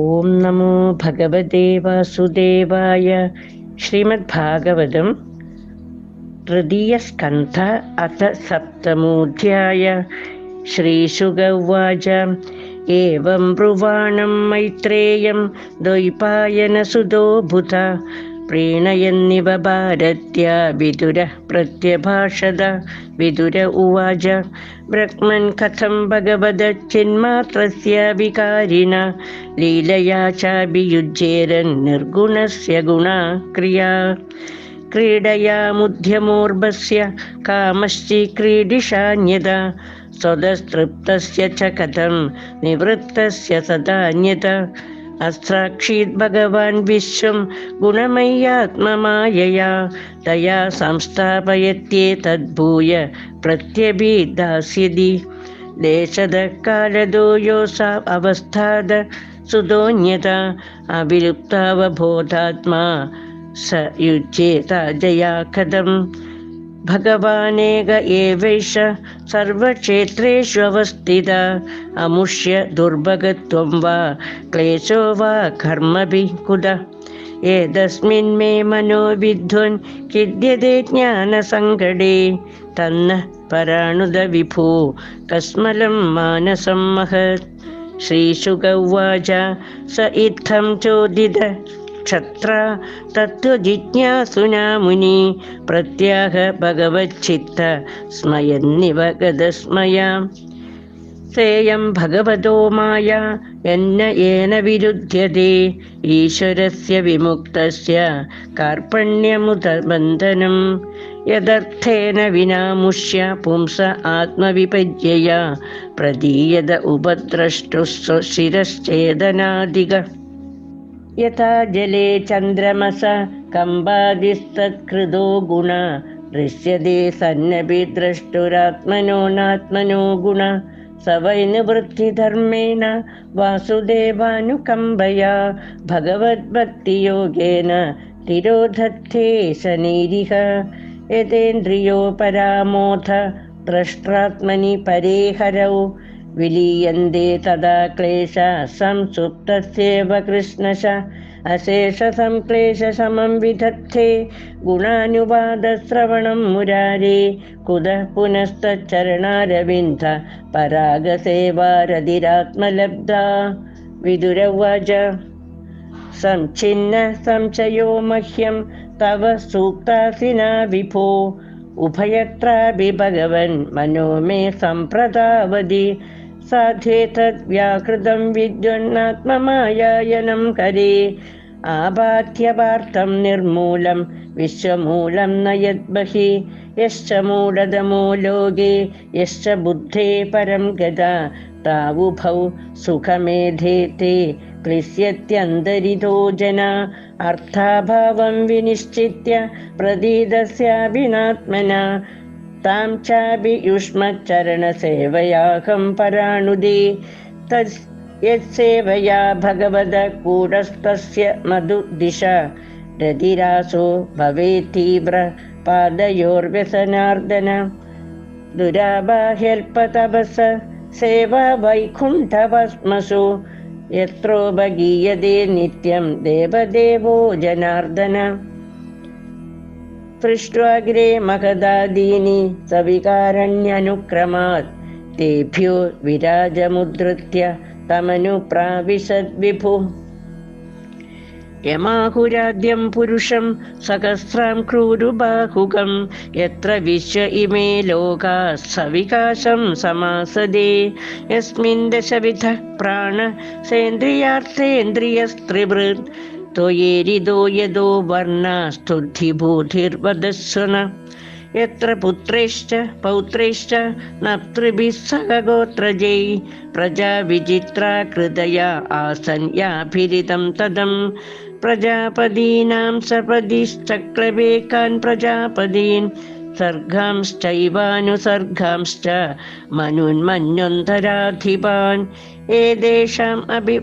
ॐ नमो भगवते वासुदेवाय श्रीमद्भागवतं तृतीयस्कन्ध अथ सप्तमोऽध्याय श्रीशुग उवाच एवं ब्रुवाणं मैत्रेयं द्वैपायनसुतो भूत प्रीणयन्निव भारत्या विदुरः प्रत्यभाषद विदुर उवाच। ब्रह्मन् कथं भगवदच्चिन्मात्रस्य विकारिण? लीलया चाभियुज्येरन्निर्गुणस्य गुणा क्रिया क्रीडया मुध्यमोर्भस्य स्वदस्तृप्तस्य च कथं निवृत्तस्य सदान्यता भगवान् विश्वं गुणमय्यात्ममायया, तया संस्थापयत्येतद्भूय प्रत्यभिदास्यति। देशदकालदो योऽसा अवस्थाद सुतोऽन्यता अविलुप्तावबोधात्मा स युज्येत जया कथम्। भगवानेक एवैष सर्वक्षेत्रेषु अवस्थिता। अमुष्य दुर्भगत्वं वा क्लेशो वा कर्मभिः कुद। एतस्मिन् मे मनो विद्वन् खिद्यते ज्ञानसङ्कटे तन्न पराणुद विभो कस्मलं मानसं महत्। श्रीशुक उवाच स इत्थं चोदित ക്ഷത്ര തത്വജിജ്ഞാസുന മുനി പ്രത്യാഹ ഭഗവച്ചിത്ത സ്മയന്നിവ ഗതസ്മയ. സേയം ഭഗവതോ മായ എന്ന ഏന വിരുദ്ധ്യതേ ഈശ്വരസ്യ വിമുക്തസ്യ കാർപ്പണ്യമുതബന്ധനം യഥർത്ഥേന വിനാമുഷ്യ പുംസ ആത്മവിപര്യയ പ്രതീയത ഉപദ്രഷ്ടുസ്വ ശിരശ്ചേതനാദിക यथा जले चन्द्रमस कम्बादिस्तत्कृतो गुण दृश्यते सन्नपि द्रष्टुरात्मनो नात्मनो गुण स वै निवृत्तिधर्मेण वासुदेवानुकम्बया भगवद्भक्तियोगेन तिरोधत्ते शनिरिह यतेन्द्रियो परामोथ द्रष्ट्रात्मनि परेहरौ विलीयन्ते तदा क्लेश संसुप्तस्येव कृष्णश अशेषसंक्लेशमं विधत्ते गुणानुवादश्रवणं मुरारे कुतः पुनस्तच्चरणारविन्द परागसेवारधिरात्मलब्धा? विदुर उवाच। संच्छिन्न संशयो मह्यं तव सूक्तासिना विभो। उभयत्रापि भगवन् मनो मे सम्प्रदावधि साध्येतद्व्याकृतं विद्युन्नात्ममायायनं करे। आबाध्यवार्थं निर्मूलं विश्वमूलं न यद्बहि। यश्च मूढदमो लोके यश्च बुद्धे परं गदा। तावुभौ सुखमेधेते क्लिश्यत्यन्तरितो जना। अर्थाभावं विनिश्चित्य प्रदीदस्याभिनात्मना तां चापि युष्मच्चरणसेवयाहं पराणुदे। तस् यत्सेवया भगवद कूटस्थस्य मधुदिशा। रतिरासो भवेत् तीव्र पादयोर्व्यसनार्दन। दुराबाह्यल्पतपस सेवा वैकुण्ठभस्मसु। यत्रोपगीयते नित्यं देवदेवो जनार्दन पृष्ट्वाग्रे महदादीनि सविकारण्यनुक्रमात् तेभ्यो विराजमुद्धृत्य तमनुप्राविशद्विभुः यमाहुराद्यं पुरुषं सहस्रां क्रूरुबाहुकं यत्र विश्व इमे लोकाः सविकाशं समासदे यस्मिन् दशविधः प्राण सेन्द्रियार्थेन्द्रियस्त्रिवृत् त्वयेरिदो यदो वर्णास्तुद्धिबोधिर्वदस्वन यत्र पुत्रैश्च पौत्रैश्च नप्तृभिः सह गोत्रजै। प्रजा विचित्रा कृतया आसन् याभिरितं तदं प्रजापदीनां सपदिश्चक्रवेकान् प्रजापदीन्। सर्गांश्चैवानुसर्गांश्च मनुन्मन्युन्तराधिपान्।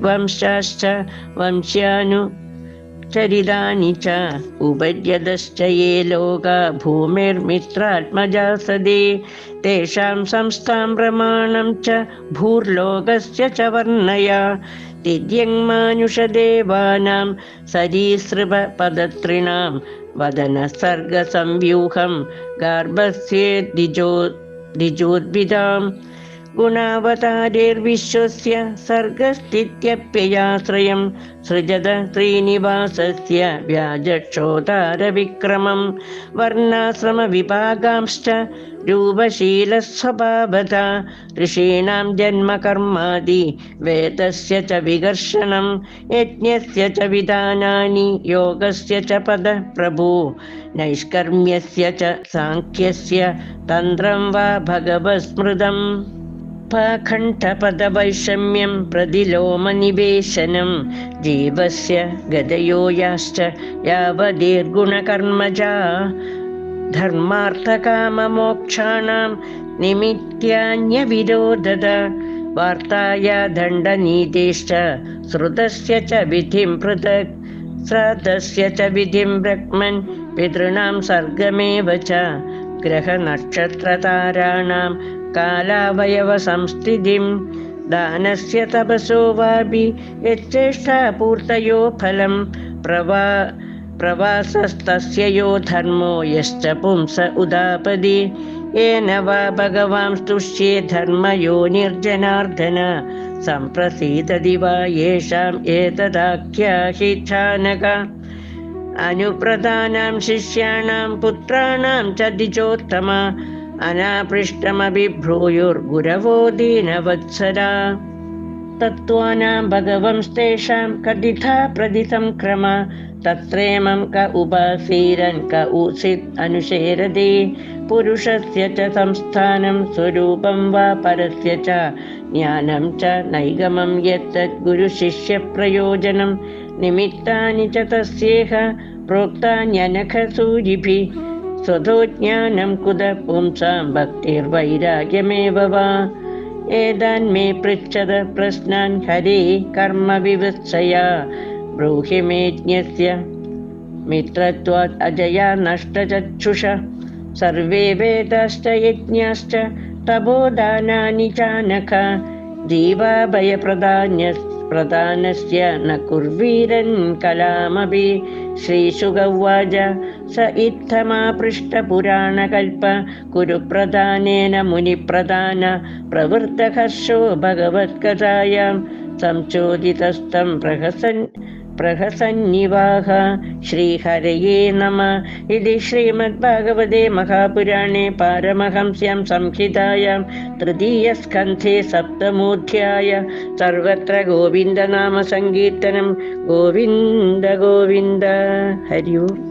वंशाश्च वंश्यानु चरितानि च उपद्यतश्च ये लोका भूमिर्मित्रात्मजा सदे तेषां संस्थां प्रमाणं च भूर्लोकस्य च वर्णया। तिर्यङ्मानुषदेवानां सरीसृपपदत्रिणां वदनसर्गसंव्यूहं गार्भस्ये द्विजो द्विजोद्भिदाम् गुणावतारेर्विश्वस्य सर्गस्थित्यप्ययाश्रयं सृजत श्रीनिवासस्य व्याजक्षोतारविक्रमं वर्णाश्रमविभागांश्च रूपशीलस्वभावता ऋषीणां जन्मकर्मादि वेदस्य च विकर्षणं यज्ञस्य च विधानानि योगस्य च पदप्रभु नैष्कर्म्यस्य च साङ्ख्यस्य तन्त्रं वा भगवत्स्मृतम् पाखण्ठपदवैषम्यं प्रतिलोमनिवेशनं जीवस्य गदयो याश्च यावदीर्गुणकर्मजा धर्मार्थकाममोक्षाणां निमित्यान्यविरोधद वार्ताया दण्डनीतिश्च श्रुतस्य च विधिं पृथक् श्राद्धस्य च विधिं ब्रह्मन् पितॄणां सर्गमेव च ग्रहनक्षत्रताराणां कालावयवसंस्थितिं दानस्य तपसो वापि यच्चेष्टापूर्तयो फलं प्रवा प्रवासस्तस्य यो धर्मो यश्च पुंस उदापदि। येन वा भगवां स्तुष्ये धर्मयो निर्जनार्दन सम्प्रसीदति वा येषाम् एतदाख्याहि चानक अनुप्रदानां शिष्याणां पुत्राणां च द्विजोत्तम अनापृष्टमभिभ्रूयुर्गुरवो दीनवत्सरा तत्त्वानां भगवंस्तेषां कथिता प्रदितं क्रम। तत्रेमं क उपासीरन् क उसित् अनुशेरति पुरुषस्य च संस्थानं स्वरूपं वा परस्य च। ज्ञानं च नैगमं यत्तद् गुरुशिष्यप्रयोजनं। निमित्तानि च तस्येह प्रोक्तान्यनखसूरिभिः स्वतो ज्ञानं कुद भक्तिर्वैराग्यमेव वा। एतान्मे पृच्छद प्रश्नान् हरे कर्मविवत्सया ब्रूहि मे ज्ञस्य मित्रत्वात् अजया नष्टचक्षुष। सर्वे वेदाश्च यज्ञाश्च तपोदानानि चानख। जीवाभयप्रदान्य प्रदानस्य न कुर्वीरन् कलामपि श्रीशुगौवाच स इत्थमापृष्टपुराणकल्प कुरु प्रदानेन मुनिप्रदान प्रवृत्तहर्षो भगवत्कथायां संचोदितस्तं प्रहसन् प्रहसन्निवाह। श्रीहरये नमः। श्रीमद्भागवते महापुराणे पारमहंस्यां संहितायां तृतीयस्कन्धे सप्तमोऽध्याय। सर्वत्र गोविन्दनामसङ्कीर्तनं। गोविन्द गोविन्द। हरि ओम्